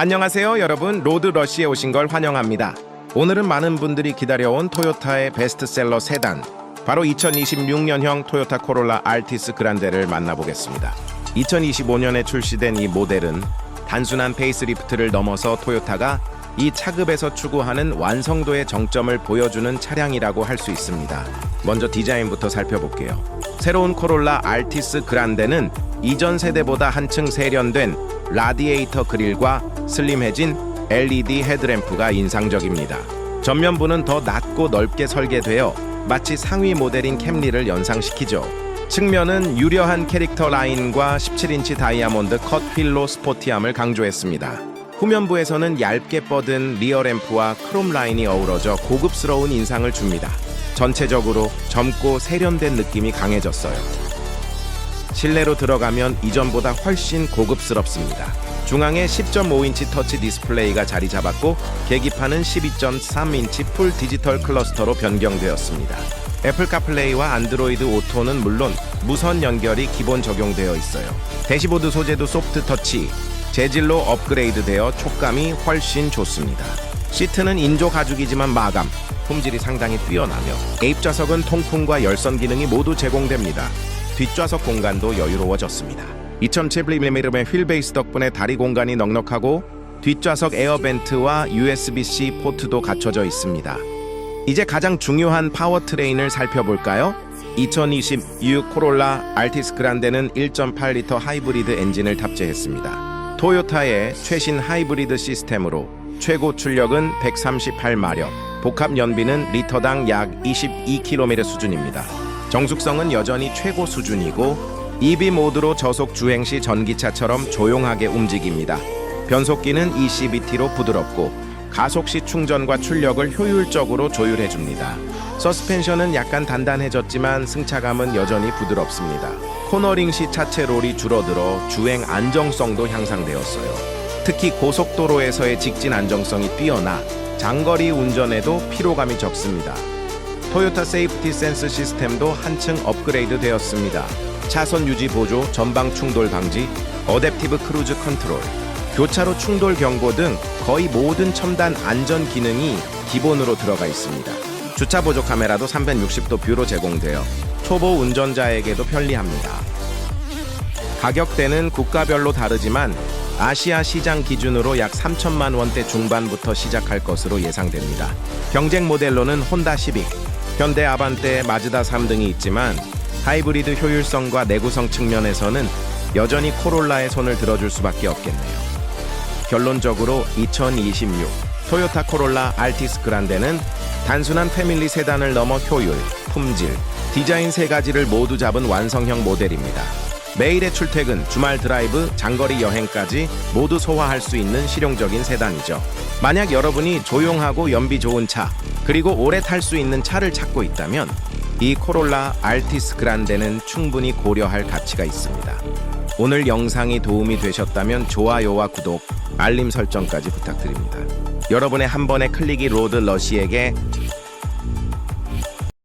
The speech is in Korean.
안녕하세요, 여러분. 로드 러시에 오신 걸 환영합니다. 오늘은 많은 분들이 기다려온 토요타의 베스트셀러 세단, 바로 2026년형 토요타 코롤라 알티스 그란데를 만나보겠습니다. 2025년에 출시된 이 모델은 단순한 페이스리프트를 넘어서 토요타가 이 차급에서 추구하는 완성도의 정점을 보여주는 차량이라고 할 수 있습니다. 먼저 디자인부터 살펴볼게요. 새로운 코롤라 알티스 그란데는 이전 세대보다 한층 세련된 라디에이터 그릴과 슬림해진 LED 헤드램프가 인상적입니다. 전면부는 더 낮고 넓게 설계되어 마치 상위 모델인 캠리를 연상시키죠. 측면은 유려한 캐릭터 라인과 17인치 다이아몬드 컷 휠로 스포티함을 강조했습니다. 후면부에서는 얇게 뻗은 리어 램프와 크롬 라인이 어우러져 고급스러운 인상을 줍니다. 전체적으로 젊고 세련된 느낌이 강해졌어요. 실내로 들어가면 이전보다 훨씬 고급스럽습니다. 중앙에 10.5인치 터치 디스플레이가 자리 잡았고 계기판은 12.3인치 풀 디지털 클러스터로 변경되었습니다. 애플 카플레이와 안드로이드 오토는 물론 무선 연결이 기본 적용되어 있어요. 대시보드 소재도 소프트 터치, 재질로 업그레이드되어 촉감이 훨씬 좋습니다. 시트는 인조 가죽이지만 마감, 품질이 상당히 뛰어나며 에입 좌석은 통풍과 열선 기능이 모두 제공됩니다. 뒷좌석 공간도 여유로워졌습니다. 2.7mm의 휠베이스 덕분에 다리 공간이 넉넉하고 뒷좌석 에어벤트와 USB-C 포트도 갖춰져 있습니다. 이제 가장 중요한 파워트레인을 살펴볼까요? 2026 코롤라 알티스 그란데는 1.8리터 하이브리드 엔진을 탑재했습니다. 토요타의 최신 하이브리드 시스템으로 최고 출력은 138마력, 복합 연비는 리터당 약 22km 수준입니다. 정숙성은 여전히 최고 수준이고 EV 모드로 저속 주행 시 전기차처럼 조용하게 움직입니다. 변속기는 ECVT로 부드럽고 가속 시 충전과 출력을 효율적으로 조율해 줍니다. 서스펜션은 약간 단단해졌지만 승차감은 여전히 부드럽습니다. 코너링 시 차체 롤이 줄어들어 주행 안정성도 향상되었어요. 특히 고속도로에서의 직진 안정성이 뛰어나 장거리 운전에도 피로감이 적습니다. 토요타 세이프티 센스 시스템도 한층 업그레이드 되었습니다. 차선 유지 보조, 전방 충돌 방지, 어댑티브 크루즈 컨트롤, 교차로 충돌 경고 등 거의 모든 첨단 안전 기능이 기본으로 들어가 있습니다. 주차 보조 카메라도 360도 뷰로 제공되어 초보 운전자에게도 편리합니다. 가격대는 국가별로 다르지만 아시아 시장 기준으로 약 3천만 원대 중반부터 시작할 것으로 예상됩니다. 경쟁 모델로는 혼다 시빅, 현대 아반떼, 마즈다 3 등이 있지만 하이브리드 효율성과 내구성 측면에서는 여전히 코롤라의 손을 들어줄 수밖에 없겠네요. 결론적으로 2026 토요타 코롤라 알티스 그란데는 단순한 패밀리 세단을 넘어 효율, 품질, 디자인 세 가지를 모두 잡은 완성형 모델입니다. 매일의 출퇴근, 주말 드라이브, 장거리 여행까지 모두 소화할 수 있는 실용적인 세단이죠. 만약 여러분이 조용하고 연비 좋은 차, 그리고 오래 탈 수 있는 차를 찾고 있다면 이 코롤라 알티스 그란데는 충분히 고려할 가치가 있습니다. 오늘 영상이 도움이 되셨다면 좋아요와 구독, 알림 설정까지 부탁드립니다. 여러분의 한 번의 클릭이 로드 러시에게